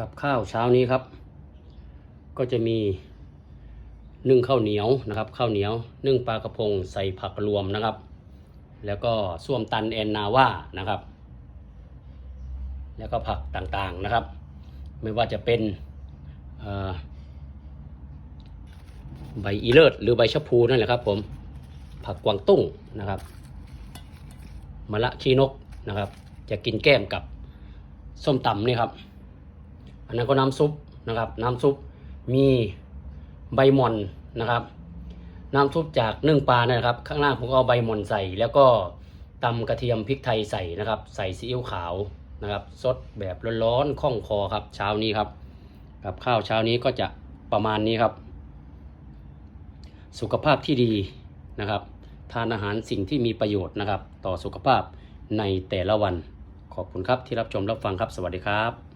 กับข้าวเช้านี้ครับ ก็จะมีนึ่งข้าวเหนียวนะครับ ข้าวเหนียวนึ่งปลากระพงใส่ผักรวมนะครับ แล้วก็ส้วมตันแอนนาว่านะครับ แล้วก็ผักต่างๆนะครับ ไม่ว่าจะเป็นใบอีเลิศหรือใบชะพูนั่นแหละครับผมผักกวางตุ้งนะครับมะละขี้นกนะครับ จะกินแก้มกับส้มตำนี่ครับ อันนั้นก็น้ำซุปนะครับ น้ำซุปมีใบหม่อนนะครับ น้ำซุปจากนึ่งปลานะครับ ข้างล่างผมก็เอาใบหม่อนใส่ แล้วก็ตำกระเทียมพริกไทยใส่นะครับ ใส่ซีอิ๊วขาวนะครับสดแบบร้อนๆคล่องคอครับ เช้านี้ครับ กับข้าวเช้านี้ก็จะประมาณนี้ครับ สุขภาพที่ดีนะครับ ทานอาหารสิ่งที่มีประโยชน์นะครับ ต่อสุขภาพในแต่ละวัน ขอบคุณครับที่รับชมรับฟังครับ สวัสดีครับ